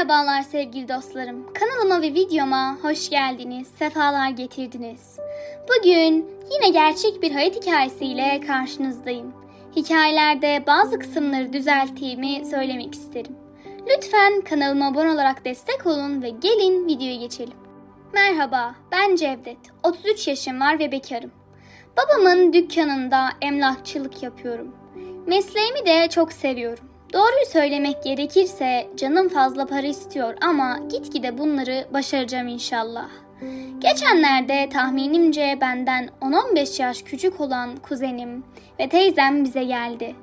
Merhabalar sevgili dostlarım. Kanalıma ve videoma hoş geldiniz, sefalar getirdiniz. Bugün yine gerçek bir hayat hikayesiyle karşınızdayım. Hikayelerde bazı kısımları düzelttiğimi söylemek isterim. Lütfen kanalıma abone olarak destek olun ve gelin videoya geçelim. Merhaba, ben Cevdet. 33 yaşım var ve bekarım. Babamın dükkanında emlakçılık yapıyorum. Mesleğimi de çok seviyorum. Doğruyu söylemek gerekirse canım fazla para istiyor ama gitgide bunları başaracağım inşallah. Geçenlerde tahminimce benden 10-15 yaş küçük olan kuzenim ve teyzem bize geldi.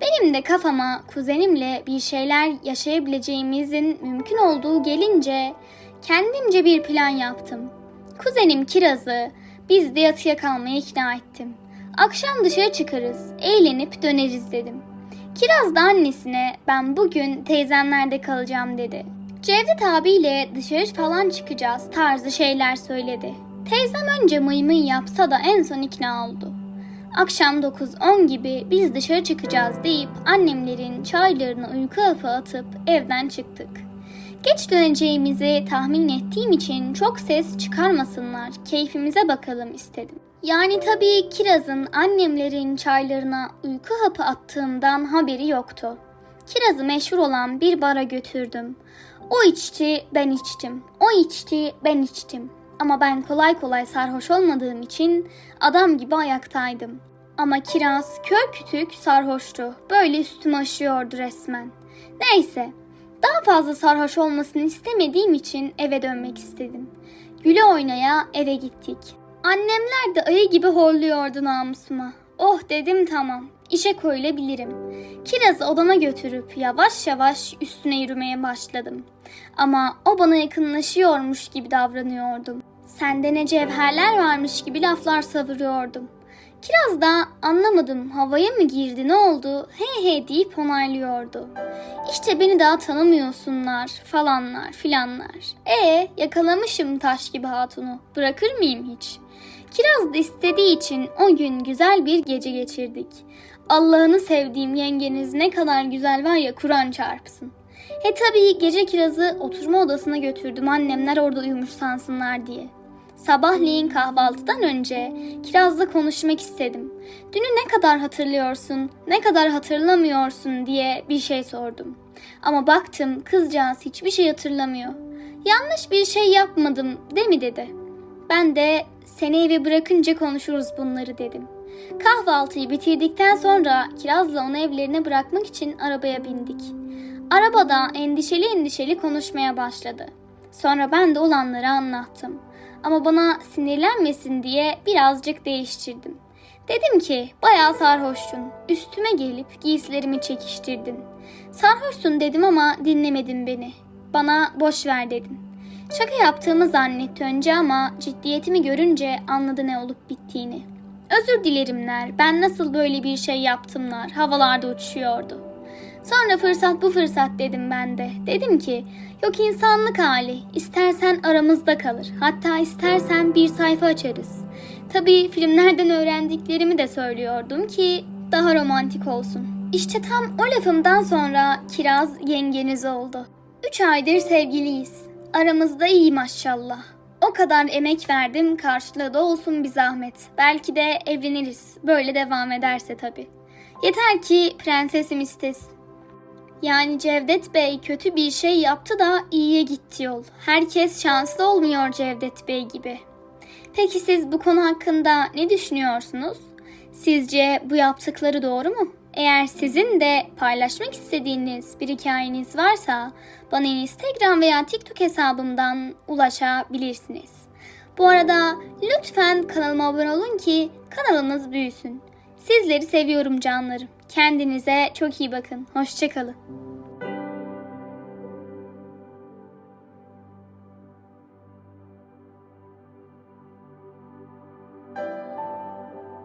Benim de kafama kuzenimle bir şeyler yaşayabileceğimizin mümkün olduğu gelince kendimce bir plan yaptım. Kuzenim Kiraz'ı biz de yatıya kalmaya ikna ettim. Akşam dışarı çıkarız, eğlenip döneriz dedim. Kiraz da annesine ben bugün teyzemlerde kalacağım dedi. Cevdet abiyle dışarı falan çıkacağız tarzı şeyler söyledi. Teyzem önce mıy mıy yapsa da en son ikna oldu. Akşam 9-10 gibi biz dışarı çıkacağız deyip annemlerin çaylarına uyku hapı atıp evden çıktık. Geç döneceğimizi tahmin ettiğim için çok ses çıkarmasınlar, keyfimize bakalım istedim. Yani tabii Kiraz'ın annemlerin çaylarına uyku hapı attığımdan haberi yoktu. Kiraz'ı meşhur olan bir bara götürdüm. O içti, ben içtim. O içti, ben içtim. Ama ben kolay kolay sarhoş olmadığım için adam gibi ayaktaydım. Ama Kiraz kör kütük sarhoştu. Böyle üstüme aşıyordu resmen. Neyse, daha fazla sarhoş olmasını istemediğim için eve dönmek istedim. Güle oynaya eve gittik. Annemler de ayı gibi horluyordu namusuma. Oh dedim tamam, işe koyulabilirim. Kiraz'ı odama götürüp yavaş yavaş üstüne yürümeye başladım. Ama o bana yakınlaşıyormuş gibi davranıyordum. Sende ne cevherler varmış gibi laflar savuruyordum. Kiraz da anlamadım havaya mı girdi ne oldu he he deyip onaylıyordu. İşte beni daha tanımıyorsunlar falanlar filanlar. E yakalamışım taş gibi hatunu bırakır mıyım hiç? Kiraz da istediği için o gün güzel bir gece geçirdik. Allah'ını sevdiğim yengeniz ne kadar güzel var ya Kur'an çarpsın. He tabii gece kirazı oturma odasına götürdüm annemler orada uyumuş sansınlar diye. Sabahleyin kahvaltıdan önce Kiraz'la konuşmak istedim. Dünü ne kadar hatırlıyorsun, ne kadar hatırlamıyorsun diye bir şey sordum. Ama baktım kızcağız hiçbir şey hatırlamıyor. Yanlış bir şey yapmadım değil mi dedi. Ben de seni eve bırakınca konuşuruz bunları dedim. Kahvaltıyı bitirdikten sonra Kiraz'la onu evlerine bırakmak için arabaya bindik. Arabada endişeli endişeli konuşmaya başladı. Sonra ben de olanları anlattım. Ama bana sinirlenmesin diye birazcık değiştirdim. Dedim ki bayağı sarhoştun. Üstüme gelip giysilerimi çekiştirdin. Sarhoşsun dedim ama dinlemedin beni. Bana boş ver dedin. Şaka yaptığımı zannetti önce ama ciddiyetimi görünce anladı ne olup bittiğini. Özür dilerimler. Ben nasıl böyle bir şey yaptımlar. Havalarda uçuşuyordu. Sonra fırsat bu fırsat dedim ben de. Dedim ki yok insanlık hali. İstersen aramızda kalır. Hatta istersen bir sayfa açarız. Tabii filmlerden öğrendiklerimi de söylüyordum ki daha romantik olsun. İşte tam o lafımdan sonra Kiraz yengeniz oldu. Üç aydır sevgiliyiz. Aramızda iyi maşallah. O kadar emek verdim karşılığı da olsun bir zahmet. Belki de evleniriz. Böyle devam ederse tabii. Yeter ki prensesim istesin. Yani Cevdet Bey kötü bir şey yaptı da iyiye gitti yol. Herkes şanslı olmuyor Cevdet Bey gibi. Peki siz bu konu hakkında ne düşünüyorsunuz? Sizce bu yaptıkları doğru mu? Eğer sizin de paylaşmak istediğiniz bir hikayeniz varsa bana Instagram veya TikTok hesabımdan ulaşabilirsiniz. Bu arada lütfen kanalıma abone olun ki kanalımız büyüsün. Sizleri seviyorum canlarım. Kendinize çok iyi bakın. Hoşçakalın.